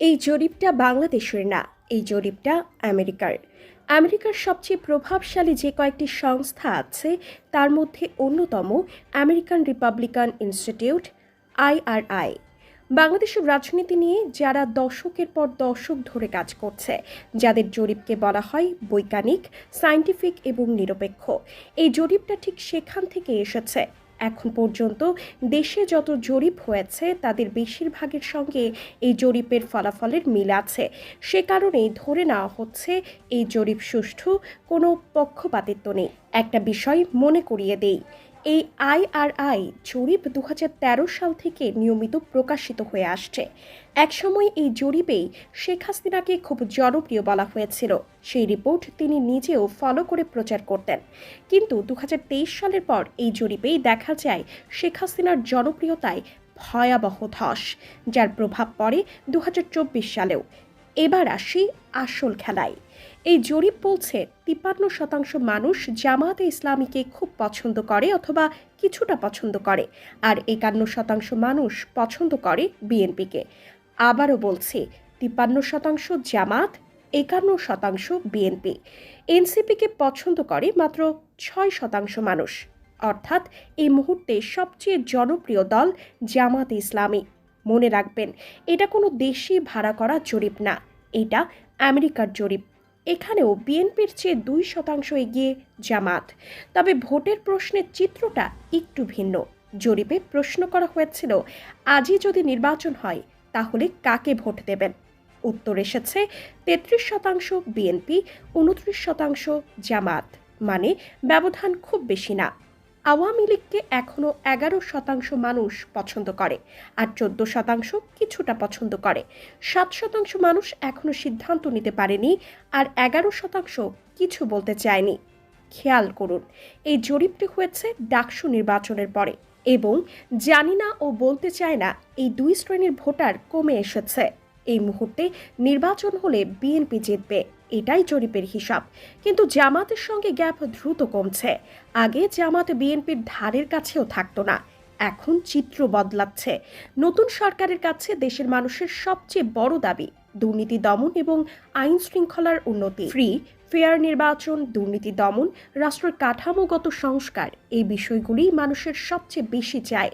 এই জরিপটা বাংলাদেশের না, এই জরিপটা আমেরিকার। আমেরিকার সবচেয়ে প্রভাবশালী যে কয়েকটি সংস্থা আছে, তার মধ্যে অন্যতম আমেরিকান রিপাবলিকান ইনস্টিটিউট, আইআরআই। বাংলাদেশের রাজনীতি নিয়ে যারা দশকের পর দশক ধরে কাজ করছে, যাদের জরিপকে বলা হয় বৈজ্ঞানিক সায়েন্টিফিক এবং নিরপেক্ষ, এই জরিপটা ঠিক সেখান থেকে এসেছে এখন পর্যন্ত দেশে যত জরিপ হয়েছে, তাদের বেশিরভাগের সঙ্গে এই জরিপের ফলাফলের মিল আছে। সে কারণেই ধরে নেওয়া হচ্ছে, এই জরিপ সুষ্ঠু, কোনো পক্ষপাতিত্ব নেই। একটা বিষয় মনে করিয়ে দেই। এই আইআরআই জরিপ দু হাজার তেরো সাল থেকে নিয়মিত প্রকাশিত হয়ে আসছে। একসময় এই জরিপেই শেখ হাসিনাকে খুব জনপ্রিয় বলা হয়েছিল। সেই রিপোর্ট তিনি নিজেও ফলো করে প্রচার করতেন। কিন্তু দু হাজার তেইশ সালের পর এই জরিপেই দেখা যায় শেখ হাসিনার জনপ্রিয়তায় ভয়াবহ ধস, যার প্রভাব পড়ে দু হাজার চব্বিশ সালেও। এবার আসি আসল খেলায়। এই জরিপ বলছে, তিপ্পান্ন শতাংশ মানুষ জামাতে ইসলামীকে খুব পছন্দ করে অথবা কিছুটা পছন্দ করে, আর একান্ন শতাংশ মানুষ পছন্দ করে বিএনপিকে। আবারও বলছি, তিপ্পান্ন শতাংশ জামাত, একান্ন শতাংশ বিএনপি। এনসিপিকে পছন্দ করে মাত্র ছয় শতাংশ মানুষ। অর্থাৎ এই মুহূর্তে সবচেয়ে জনপ্রিয় দল জামাত ইসলামী। মনে রাখবেন, এটা কোনো দেশি ভাড়া করা জরিপ না। এটা আমেরিকার জরিপ। এখানেও বিএনপির চেয়ে দুই শতাংশ এগিয়ে জামাত। তবে ভোটের প্রশ্নের চিত্রটা একটু ভিন্ন। জরিপে প্রশ্ন করা হয়েছিল, আজই যদি নির্বাচন হয়, তাহলে কাকে ভোট দেবেন? উত্তর এসেছে, তেত্রিশ শতাংশ বিএনপি, উনত্রিশ শতাংশ জামাত। মানে ব্যবধান খুব বেশি না। আওয়ামী লীগকে এখনও এগারো শতাংশ মানুষ পছন্দ করে আর চোদ্দ শতাংশ কিছুটা পছন্দ করে। সাত শতাংশ মানুষ এখনও সিদ্ধান্ত নিতে পারেনি আর এগারো শতাংশ কিছু বলতে চায়নি। খেয়াল করুন, এই জরিপটি হয়েছে ডাকসু নির্বাচনের পরে এবং জানি না ও বলতে চায় না এই দুই শ্রেণির ভোটার কমে এসেছে। এই মুহূর্তে নির্বাচন হলে বিএনপি জিতবে, এটাই জরিপের হিসাব। কিন্তু জামাতের সঙ্গে গ্যাপ দ্রুত কমছে। আগে জামাত বিএনপির ধারের কাছেও থাকতো না, এখন চিত্র বদলাচ্ছে। নতুন সরকারের কাছে দেশের মানুষের সবচেয়ে বড় দাবি, দুর্নীতি দমন এবং আইন শৃঙ্খলার উন্নতি। ফ্রি, ফেয়ার নির্বাচন, দুর্নীতি দমন, রাষ্ট্রের কাঠামোগত সংস্কার, এই বিষয়গুলি মানুষের সবচেয়ে বেশি চায়।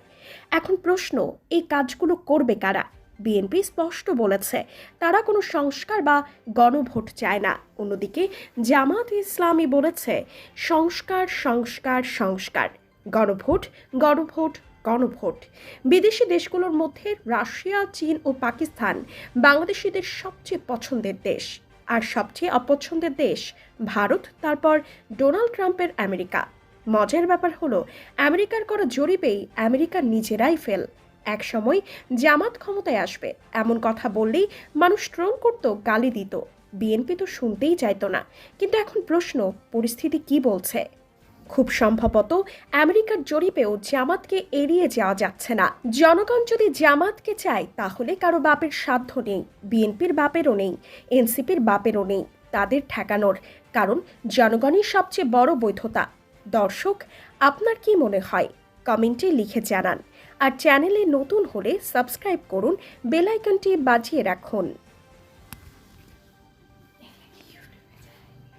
এখন প্রশ্ন, এই কাজগুলো করবে কারা? বিএনপি স্পষ্ট বলেছে, তারা কোনো সংস্কার বা গণভোট চায় না। অন্যদিকে জামাত ইসলামী বলেছে, সংস্কার সংস্কার সংস্কার। গণভোট গণভোট গণভোট। বিদেশি দেশগুলোর মধ্যে রাশিয়া, চীন ও পাকিস্তান বাংলাদেশিদের সবচেয়ে পছন্দের দেশ। আর সবচেয়ে অপছন্দের দেশ ভারত, তারপর ডোনাল্ড ট্রাম্পের আমেরিকা। মজার ব্যাপার হলো, আমেরিকার করা জরিপেই আমেরিকা নিজেরাই ফেল। এক সময় জামাত ক্ষমতায় আসবে। এমন কথা বললেই মানুষ ট্রোল করতো, গালি দিত। বিএনপি তো শুনতেই চাইতো না। কিন্তু এখন প্রশ্ন, পরিস্থিতি কি বলছে? খুব সম্ভবত আমেরিকার জরিপেও জামাতকে এড়িয়ে যাওয়া যাচ্ছে না। জনগণ যদি জামাতকে চায়, তাহলে কারও বাপের সাধ্য নেই। বিএনপির বাপেরও নেই, এনসিপির বাপেরও নেই। তাদের ঠেকানোর কারণ জনগণই সবচেয়ে বড় বৈধতা। দর্শক, আপনার কি মনে হয়? কমেন্টে লিখে জানান। আর চ্যানেলে নতুন হলে সাবস্ক্রাইব করুন বেলাইকনটি বাজিয়ে রাখুন।